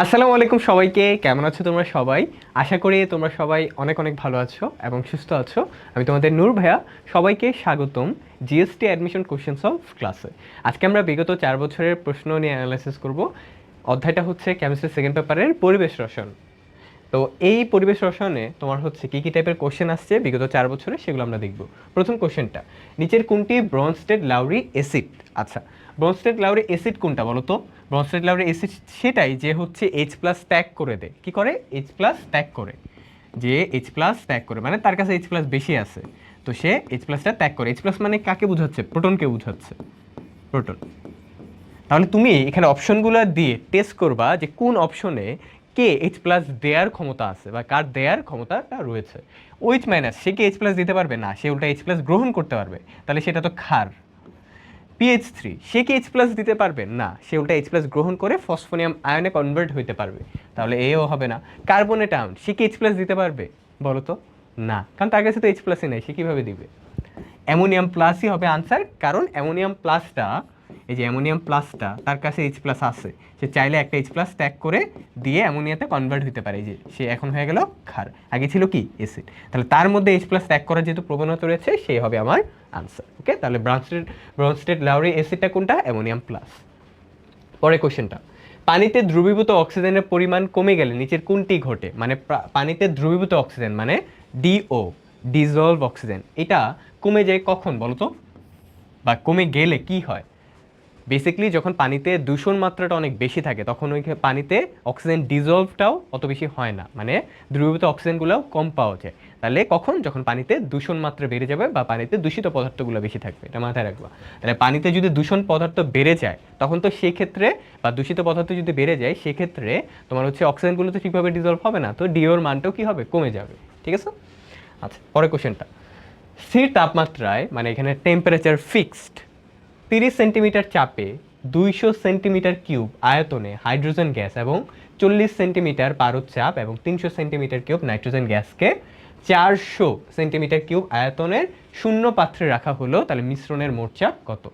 আসসালামু আলাইকুম সবাইকে, কেমন আছো তোমরা সবাই? আশা করি তোমরা সবাই অনেক অনেক ভালো আছো এবং সুস্থ আছো। আমি তোমাদের নূর ভাইয়া, সবাইকে স্বাগতম জিএসটি অ্যাডমিশন কোশ্চেন্স অফ ক্লাসে আজকে আমরা বিগত চার বছরের প্রশ্ন নিয়ে অ্যানালাইসিস করব। অধ্যায়টা হচ্ছে কেমিস্ট্রি সেকেন্ড পেপারের পরিবেশ রসায়ন। তো এই পরিবেশ রসায়নে তোমার হচ্ছে কী কী টাইপের কোশ্চেন আসছে বিগত চার বছরে সেগুলো আমরা দেখব। প্রথম কোশ্চেনটা নিচের কোনটি ব্রনস্টেড লাউরি অ্যাসিড? আচ্ছা ব্রনস্টেড লাউরি অ্যাসিড কোনটা বলো তো? ব্রনস্টেড লাউরি অ্যাসিড সেটাই যে হচ্ছে এইচ প্লাস ত্যাগ করে দেয়। কী করে? এইচ প্লাস ত্যাগ করে। যে এইচ প্লাস ত্যাগ করে। মানে তার কাছে এইচ প্লাস বেশি আছে। তো সে এইচ প্লাসটা ত্যাগ করে। এইচ প্লাস মানে কাকে বোঝাচ্ছে? প্রোটনকে বোঝাচ্ছে। প্রোটন। তাহলে তুমি এখানে অপশনগুলো দিয়ে টেস্ট করবা যে কোন অপশনে কে এইচ প্লাস দেয়ার ক্ষমতা আছে বা কার দেয়ার ক্ষমতাটা রয়েছে। ওইচ মাইনাস সে কি এইচ প্লাস দিতে পারবে? না, সে উল্টা এইচ প্লাস গ্রহণ করতে পারবে। তাহলে সেটা তো ক্ষার। পিএইচ থ্রি সে কি এইচ প্লাস দিতে পারবে? না, সে উল্টা এইচ প্লাস গ্রহণ করে ফসফোনিয়াম আয়নে কনভার্ট হইতে পারবে। তাহলে এও হবে না। কার্বনেট আয়ন সে কি এইচ প্লাস দিতে পারবে? বলো তো না। কারণ তার কাছে তো এইচ প্লাসই নেই, সে কীভাবে দিবে? অ্যামোনিয়াম প্লাসই হবে আনসার কারণ অ্যামোনিয়াম প্লাসটা এই যে অ্যামোনিয়াম প্লাসটা, তার কাছে এইচ প্লাস আছে। সে চাইলে একটা এইচ প্লাস ত্যাগ করে দিয়ে অ্যামোনিয়াতে কনভার্ট হতে পারে। যে সে এখন হয়ে গেল ক্ষার। আগে ছিল কি? অ্যাসিড তাহলে তার মধ্যে এইচ প্লাস ত্যাগ করার যেহেতু প্রবণতা রয়েছে, সেই হবে আমার আনসার ওকে তাহলে ব্রাউনস্টেড ব্রাউনস্টেড লাউরি অ্যাসিডটা কোনটা? অ্যামোনিয়াম প্লাস পরে কোশ্চেনটা পানিতে দ্রবীভূত অক্সিজেনের পরিমাণ কমে গেলে নিচের কোনটি ঘটে? মানে পানিতে দ্রবীভূত অক্সিজেন মানে ডিও ডিজলভ অক্সিজেন এটা কমে যায় কখন বলো তো বা কমে গেলে কি হয়? বেসিক্যালি যখন পানিতে দূষণ মাত্রাটা অনেক বেশি থাকে, তখন ওই পানিতে অক্সিজেন ডিজলভটাও অত বেশি হয় না। মানে দ্রবীভূত অক্সিজেনগুলোও কম পাওয়া যায়। তাহলে কখন? যখন পানিতে দূষণ মাত্রা বেড়ে যাবে বা পানিতে দূষিত পদার্থগুলো বেশি থাকবে, এটা মাথায় রাখবা। তাহলে পানিতে যদি দূষণ পদার্থ বেড়ে যায়, তখন তো সেই ক্ষেত্রে বা দূষিত পদার্থ যদি বেড়ে যায়, সেক্ষেত্রে তোমার হচ্ছে অক্সিজেনগুলো তো ঠিকভাবে ডিজলভ হবে না, তো ডিওর মানটাও কী হবে? কমে যাবে। ঠিক আছে? আচ্ছা পরের কোশ্চেনটা স্থির তাপমাত্রায় মানে এখানে টেম্পারেচার ফিক্সড তিরিশ সেন্টিমিটার চাপে, দুইশো সেন্টিমিটার কিউব আয়তনে হাইড্রোজেন গ্যাস এবং চল্লিশ সেন্টিমিটার পারদ চাপ এবং তিনশো সেন্টিমিটার কিউব নাইট্রোজেন গ্যাসকে চারশো সেন্টিমিটার কিউব আয়তনের শূন্য পাত্রে রাখা হলো, তাহলে মিশ্রণের মোট চাপ কত?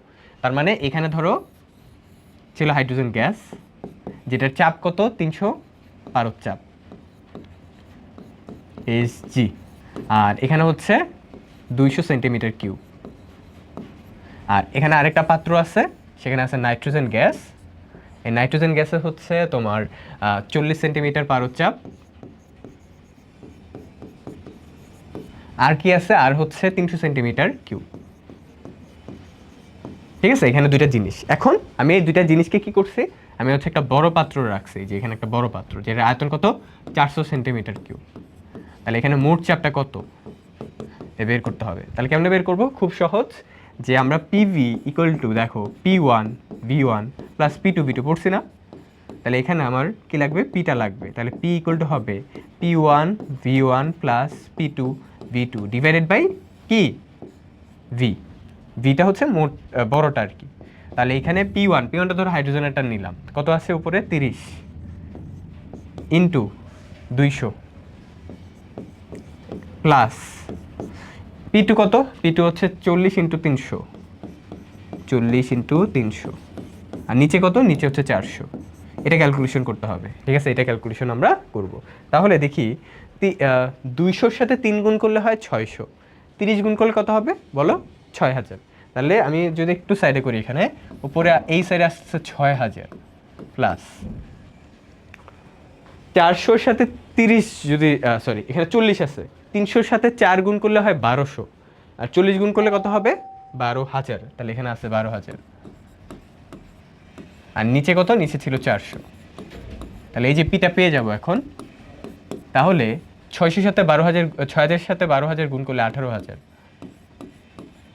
তার মানে এখানে ধরো ছিল হাইড্রোজেন গ্যাস, যেটার চাপ কত? তিনশো পারদ চাপ। জি আর এখানে হচ্ছে দুইশো সেন্টিমিটার কিউব। আর এখানে আরেকটা পাত্র আছে, সেখানে আছে নাইট্রোজেন গ্যাস। এই নাইট্রোজেন গ্যাসে হচ্ছে তোমার চল্লিশ সেন্টিমিটার পারোচাপ আর কি আছে? আর হচ্ছে তিনশো সেন্টিমিটার কিউব। ঠিক আছে? এখানে দুইটা জিনিস। এখন আমি এই দুইটা জিনিসকে কি করছি? আমি হচ্ছে একটা বড় পাত্র রাখছি, যে এখানে একটা বড় পাত্র যেটা আয়তন কত? চারশো সেন্টিমিটার কিউব। তাহলে এখানে মোট চাপটা কত? বের করতে হবে। তাহলে কেমনে বের করব? খুব সহজ। যে আমরা পিভি ইকুয়াল টু দেখো P one V one plus P two V two পড়ছি না? তাহলে এখানে আমার কি লাগবে? পিটা লাগবে। তাহলে পি ইকুয়াল টু হবে P one V one plus P two V two divided by কি ভি ভিটা হচ্ছে মোট বড়টা আর কি। তাহলে এখানে পি ওয়ান পি ওয়ানটা ধরো হাইড্রোজেনেরটা নিলাম। কত আছে উপরে? তিরিশ ইন্টু দুইশো প্লাস পি টু কত? পি টু হচ্ছে চল্লিশ ইন্টু তিনশো। চল্লিশ ইন্টু তিনশো। আর নিচে কত? নিচে হচ্ছে চারশো। এটা ক্যালকুলেশন করতে হবে। ঠিক আছে? এটা ক্যালকুলেশন আমরা করব। তাহলে দেখি দুইশোর সাথে তিন গুণ করলে হয় ছয়শো। তিরিশ গুণ করলে কত হবে? বলো, ছয় হাজার। তাহলে আমি যদি একটু সাইডে করি এখানে, উপরে এই সাইডে আসছে ছয় হাজার প্লাস চারশোর সাথে তিরিশ যদি সরি এখানে চল্লিশ আছে। তিনশোর সাথে চার গুণ করলে হয় বারোশো। আর চল্লিশ গুণ করলে কত হবে? বারো হাজার। তাহলে এখানে আছে বারো হাজার। আর নিচে কত? নিচে ছিল চারশো। তাহলে এই যে পিটা পেয়ে যাব এখন। তাহলে ছয়শোর সাথে বারো হাজার, ছয় হাজারের সাথে বারো হাজার গুণ করলে আঠারো হাজার।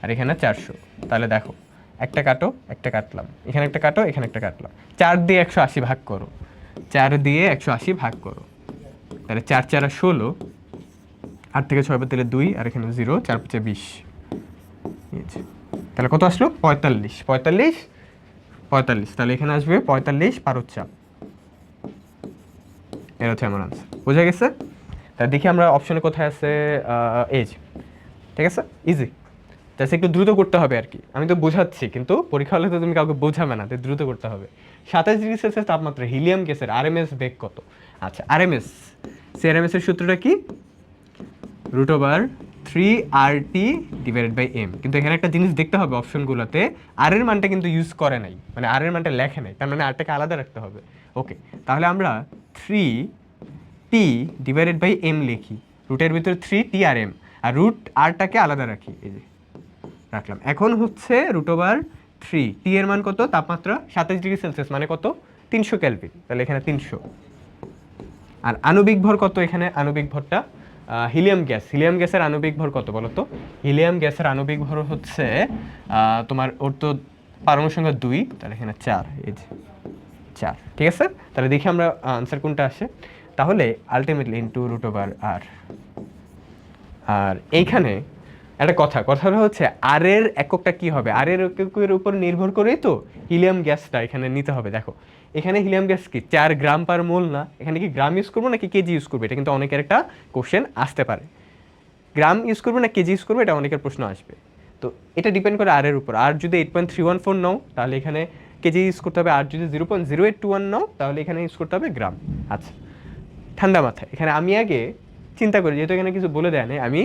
আর এখানে চারশো। তাহলে দেখো, একটা কাটো, একটা কাটলাম। এখানে একটা কাটো, এখানে একটা কাটলাম। চার দিয়ে একশো আশি ভাগ করো। চার দিয়ে একশো আশি ভাগ করো। তাহলে চার, চারা ষোলো। আট থেকে ছয় দিলে দুই, আর এখানে জিরো, চার পাঁচে বিশ। তাহলে কত আসলো? পঁয়তাল্লিশ। পঁয়তাল্লিশ? পঁয়তাল্লিশ। তাহলে এখানে আসবে পঁয়তাল্লিশ পারোর চাপ এর হচ্ছে আমার আনসার বোঝা গেছে? তা দেখি আমরা অপশনে কোথায় আছে এজ ঠিক আছে? ইজি জাস্ট একটু দ্রুত করতে হবে আর কি। আমি তো বোঝাচ্ছি, কিন্তু পরীক্ষা হলে তো তুমি কাউকে বোঝাবে না তো দ্রুত করতে হবে। সাতাশ ডিগ্রি সেলসিয়াস তাপমাত্রা, হিলিয়াম গ্যাসের আরএমএস বেগ কত? আচ্ছা আরএমএস সি আরএমএস এর সূত্রটা কি? Root over three R T divided by M কিন্তু এখানে একটা জিনিস দেখতে হবে অপশনগুলোতে। আর এর মানটা কিন্তু ইউজ করে নাই। মানে আর এর মানটা লেখে নাই। তার মানে আরটাকে আলাদা রাখতে হবে। ওকে তাহলে আমরা three T divided by M লিখি। রুটের ভিতরে থ্রি টি আর এম আর রুট আরটাকে আলাদা রাখি। এই যে, রাখলাম। এখন হচ্ছে রুট ওভার থ্রি টি এর মান কত? তাপমাত্রা সাতাশ ডিগ্রি সেলসিয়াস। মানে কত? তিনশো ক্যালভিন তাহলে এখানে তিনশো। আর আণবিক ভর কত এখানে? আণবিক ভরটা হিলিয়াম গ্যাস হিলিয়াম গ্যাসের আণবিক ভর কত বলো তো হিলিয়াম গ্যাসের আণবিক ভর হচ্ছে তোমার ওর তো পারমাণু সংখ্যা দুই, তাহলে এখানে চার, এই যে চার, ঠিক আছে? তাহলে দেখি আমরা আনসার কোনটা আসে। তাহলে ultimately two root over R আর এইখানে একটা কথা কথাটা হচ্ছে আর এর এককটা কি হবে? আর এর এককের উপর নির্ভর করেই তো হিলিয়াম গ্যাসটা এখানে নিতে হবে। দেখো, এখানে হিলিয়াম গ্যাস কি? চার গ্রাম পার মোল না। এখানে কি গ্রাম ইউজ করব নাকি কেজি ইউজ করব? এটা কিন্তু অনেকের একটা কোশ্চেন আসতে পারে। গ্রাম ইউজ করবে না কেজি ইউজ করবে? এটা অনেকের প্রশ্ন আসবে। তো এটা ডিপেন্ড করে আর এর উপর। আর যদি eight point three one four নাও, তাহলে এখানে কেজি ইউজ করতে হবে। আর যদি zero point zero eight two one নাও, তাহলে এখানে ইউজ করতে হবে গ্রাম আচ্ছা ঠান্ডা মাথায়। এখানে আমি আগে চিন্তা করি, যেহেতু এখানে কিছু বলে দেয় আমি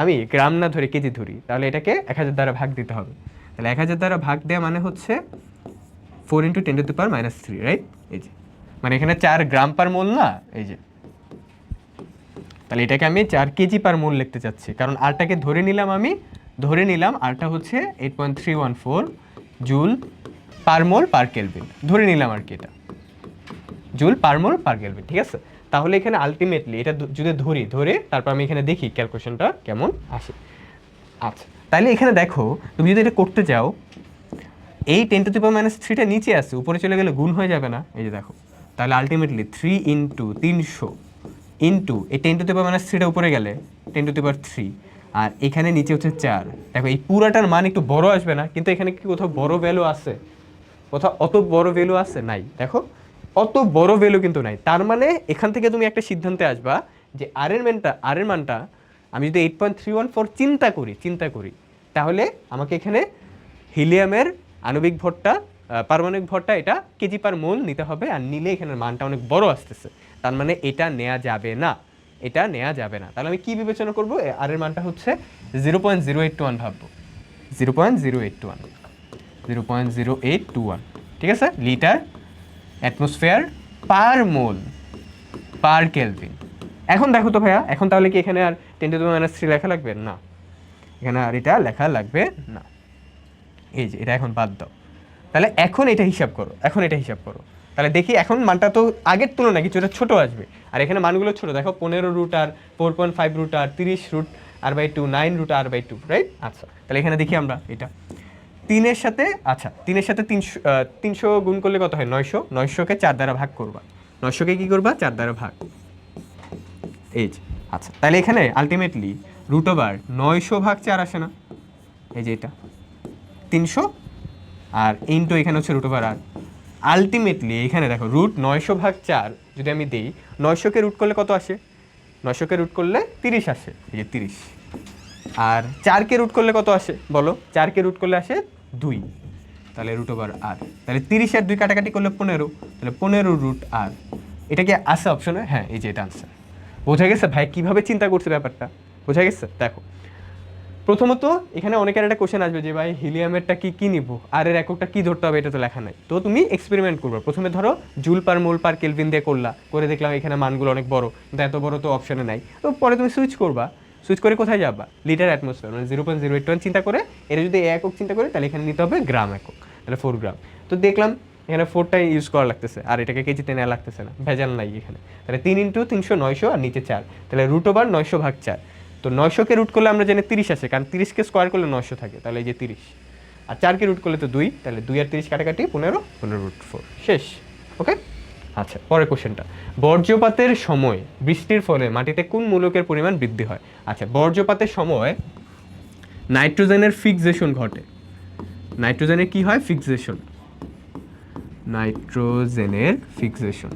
আমি গ্রাম না ধরে কেজি ধরি, তাহলে এটাকে এক হাজার দ্বারা ভাগ দিতে হবে। তাহলে এক হাজার দ্বারা ভাগ দেওয়া মানে হচ্ছে four into ten to power minus three right এই যে। মানে এখানে চার গ্রাম পার মোল না, এই যে। তাহলে এটাকে আমি চার কেজি পার মোল লিখতে চাচ্ছি, কারণ আরটাকে ধরে নিলাম আমি, ধরে নিলাম আরটা হচ্ছে eight point three one four joule per mole per kelvin. ধরে নিলাম আর কি এটা। Joule per mole per kelvin, ঠিক আছে? তাহলে এখানে আলটিমেটলি এটা যদি ধরি ধরে তারপর আমি এখানে দেখি ক্যালকুলেশনটা কেমন? আসে। আচ্ছা তাহলে এখানে দেখো তুমি যদি এটা করতে যাও এই ten to the power minus থ্রিটা নিচে আসছে উপরে চলে গেলে গুণ হয়ে যাবে না। এই যে দেখো তাহলে আলটিমেটলি থ্রি ইন্টু তিনশো ইন্টু এই ten to the power minus থ্রিটা উপরে গেলে ten to the power three আর এখানে নিচে হচ্ছে চার। দেখো এই পুরাটার মান একটু বড় আসবে না কিন্তু এখানে কি কোথাও বড় ভ্যালু আছে? কোথাও অত বড় ভ্যালু আছে? নাই। দেখো অত বড় ভ্যালু কিন্তু নাই। তার মানে এখান থেকে তুমি একটা সিদ্ধান্তে আসবা যে আর এর মানটা আর এর মানটা আমি যদি eight point three one four চিন্তা করি চিন্তা করি, তাহলে আমাকে এখানে হিলিয়ামের আণবিক ভরটা পারমাণবিক ভরটা এটা কেজি পার মোল নিতে হবে আর নিলে এখানে মানটা অনেক বড় আসতেছে। তার মানে এটা নেওয়া যাবে না। এটা নেওয়া যাবে না। তাহলে আমি কি বিবেচনা করব? আর এর মানটা হচ্ছে zero point zero eight two one ভাববো। Zero point zero eight two one zero point zero eight two one ঠিক আছে? Litre atmosphere per mole, per kelvin. এখন দেখো তো ভাইয়া, এখন তাহলে কি এখানে আর টেন টু মাইনাস থ্রি লেখা লাগবে? না। এখানে আর এটা লেখা লাগবে না। এই যে, এটা এখন বাদ দাও। তাহলে এখন এটা হিসাব করো, এখন এটা হিসাব করো। তাহলে দেখি এখন মানটা তো আগের তুলনায় কিছুটা ছোট আসবে। আর এখানে মানগুলো ছোট, দেখো পনেরো root R four point five root R তিরিশ root R by two nine root R by two right আচ্ছা তাহলে এখানে দেখি আমরা এটা। তিনের সাথে আচ্ছা তিনের সাথে তিনশো তিনশো গুণ করলে কত হয়? নয়শো? নয়শোকে চার দ্বারা ভাগ করবা। নয়শোকে কি করবা? চার দ্বারা ভাগ। এই আচ্ছা তাহলে এখানে আলটিমেটলি রুট ওভার নয়শো ভাগ চার আসে না। এই যে এটা, তিনশো। আর ইন্টু এখানে হচ্ছে রুট ওভার আর আলটিমেটলি এখানে দেখো রুট নয়শো ভাগ চার যদি আমি দিই, নয়শোকে রুট করলে কত আসে? নয়শোকে রুট করলে তিরিশ আসে, এই যে তিরিশ। আর চারকে রুট করলে কত আসে? বলো, চারকে রুট করলে আসে দুই। তাহলে রুট ওভার আর তাহলে তিরিশ আর দুই কাটাকাটি করলে পনেরো। তাহলে পনেরো রুট আর এটা কি আসে অপশনে হ্যাঁ এই যে এটা আনসার বোঝা গেছে ভাই? কীভাবে চিন্তা করছে ব্যাপারটা? বোঝা গেছে? দেখো। প্রথমত, এখানে অনেকের একটা কোশ্চেন আসবে যে, ভাই হিলিয়ামেরটা কি কি নিব? আর এর এককটা কি ধরতে হবে? এটা তো লেখা নাই। তো তুমি এক্সপেরিমেন্ট করবে। প্রথমে ধরো joule per mole per kelvin দিয়ে করলা। করে দেখলাম এখানে মানগুলো অনেক বড়। কিন্তু এত বড় তো অপশানে নাই। তো পরে তুমি সুইচ করবা। সুইচ করে কোথায় যাবা? লিটার অ্যাটমসফিয়ার মানে zero point zero eight one চিন্তা করে, এটা যদি একক চিন্তা করে, তাহলে এখানে নিতে হবে গ্রাম একক তাহলে ফোর গ্রাম তো দেখলাম, এখানে ফোরটাই ইউজ করা লাগতেছে, আর এটাকে কেজিতে নেওয়া লাগতেছে না, ভেজাল নাই এখানে। তাহলে তিন ইন্টু তিনশো নয়শো আর নিচে চার, তাহলে রুট ওভার নয়শো ভাগ চার। তো নয়শোকে রুট করলে আমরা জানি তিরিশ আসে, কারণ তিরিশকে স্কোয়ার করলে নয়শো থাকে, তাহলে এই যে তিরিশ। আর চারকে রুট করলে তো দুই, তাহলে দুই আর তিরিশ কাটাকাটি পনেরো পনেরো রুট ফোর শেষ ওকে আচ্ছা পরের কোশ্চেনটা। বর্জ্যপাতের সময় বৃষ্টির ফলে মাটিতে কোন মূলকের পরিমাণ বৃদ্ধি হয়? আচ্ছা বর্জ্যপাতের সময় নাইট্রোজেনের ফিক্সেশন ঘটে। নাইট্রোজেনের কি হয়? ফিক্সেশন। নাইট্রোজেনের ফিক্সেশন।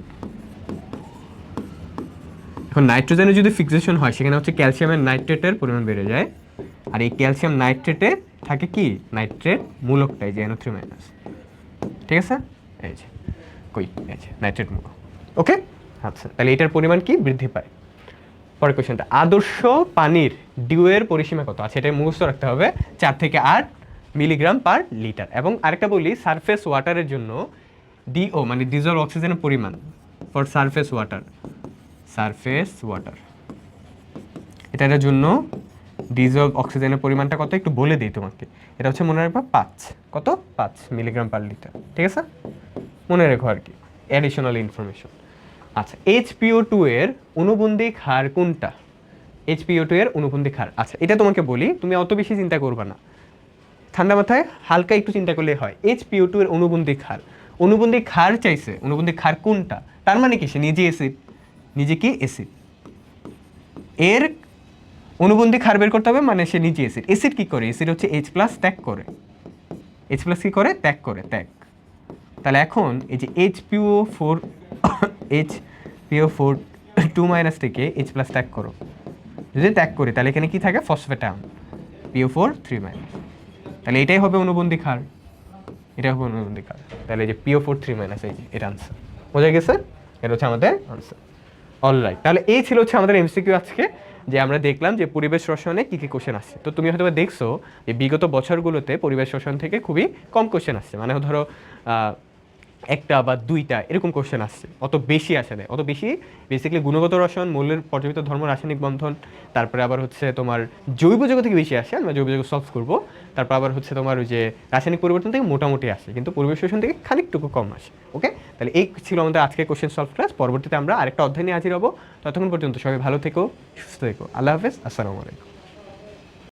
এখন নাইট্রোজেনের যদি ফিক্সেশন হয়, সেখানে হচ্ছে ক্যালসিয়ামের নাইট্রেটের পরিমাণ বেড়ে যায়। আর এই ক্যালসিয়াম নাইট্রেটে থাকে কি? নাইট্রেট মূলকটাই, যে এনও থ্রি মাইনাস ঠিক আছে? এই যে। কই? এই যে নাইট্রেট মূলক ওকে আচ্ছা তাহলে এটার পরিমাণ কি? বৃদ্ধি পায়। পরের কোশ্চেনটা আদর্শ পানির ডিউয়ের পরিসীমা কত? আছে এটা মুখস্থ রাখতে হবে। চার থেকে আট মিলিগ্রাম পার লিটার। এবং আরেকটা বলি সারফেস ওয়াটারের জন্য ডিও মানে ডিজল অক্সিজেনের পরিমাণ for surface water surface water এটার জন্য ডিজল অক্সিজেনের পরিমাণটা কত? একটু বলে দিই তোমাকে। এটা হচ্ছে মনে রাখবা পাঁচ। কত? পাঁচ মিলিগ্রাম পার লিটার ঠিক আছে? মনে রেখো আর কি। অ্যাডিশনাল ইনফরমেশন আচ্ছা এইচপিও টু এর অনুবন্ধিক হার কোনটা? এইচপিও টু এর অনুবন্ধিক হার। আচ্ছা এটা তোমাকে বলি, তুমি অত বেশি চিন্তা করবা না। ঠান্ডা মাথায় হালকা একটু চিন্তা করলে হয়। এইচপিও টু এর অনুবন্ধিক হার। অনুবন্ধিক হার চাইছে, অনুবন্ধিক হার কোনটা? তার মানে কি? সে নিজে এসিড নিজে কি? এসিড এর অনুবন্ধিক হার বের করতে হবে মানে সে নিজে এসিড এসিড কি করে? এসিড হচ্ছে এইচ প্লাস ত্যাগ করে। এইচ প্লাস কি করে? ত্যাগ করে, ত্যাগ। তাহলে এখন এই যে H PO four H PO four two minus থেকে এইচ প্লাস ত্যাগ করো। যদি ত্যাগ করি, তাহলে এখানে কি থাকে? ফসফেটাম পিও ফোর থ্রি মাইনাস তাহলে এটাই হবে অনুবন্ধী হার এটা হবে অনুবন্ধী হার তাহলে যে পিও ফোর থ্রি মাইনাস এই যে এটা আনসার বোঝা গেছে? এটা হচ্ছে আমাদের আনসার অল রাইট তাহলে এই ছিল হচ্ছে আমাদের এমসিকিউ আজকে। যে আমরা দেখলাম যে পরিবেশ রসায়নে কী কী কোশ্চেন আসছে। তো তুমি হয়তো দেখছ যে বিগত বছরগুলোতে পরিবেশ রসায়ন থেকে খুবই কম কোশ্চেন আসছে। মানে ধরো একটা বা দুইটা এরকম কোশ্চেন আসছে। অত বেশি আসে না অত বেশি বেসিক্যালি গুণগত রসায়ন, মৌলের পর্যাপিত ধর্ম, রাসায়নিক বন্ধন, তারপরে আবার হচ্ছে তোমার জৈব যৌগ থেকে বেশি আসে, আমরা জৈব যৌগ সলভ করব। তারপর আবার হচ্ছে তোমার ওই যে রাসায়নিক পরিবর্তন থেকে মোটামুটি আসে, কিন্তু পরিবেশ রসায়ন থেকে খানিকটুকু কম আসে ওকে তাহলে এই ছিল আমাদের আজকের কোশ্চেন সলভ ক্লাস পরবর্তীতে আমরা আরেকটা অধ্যায় নিয়ে হাজির হব। ততক্ষণ পর্যন্ত সবাই ভালো থেকো, সুস্থ থেকো। আল্লাহ হাফেজ, আসসালামু আলাইকুম।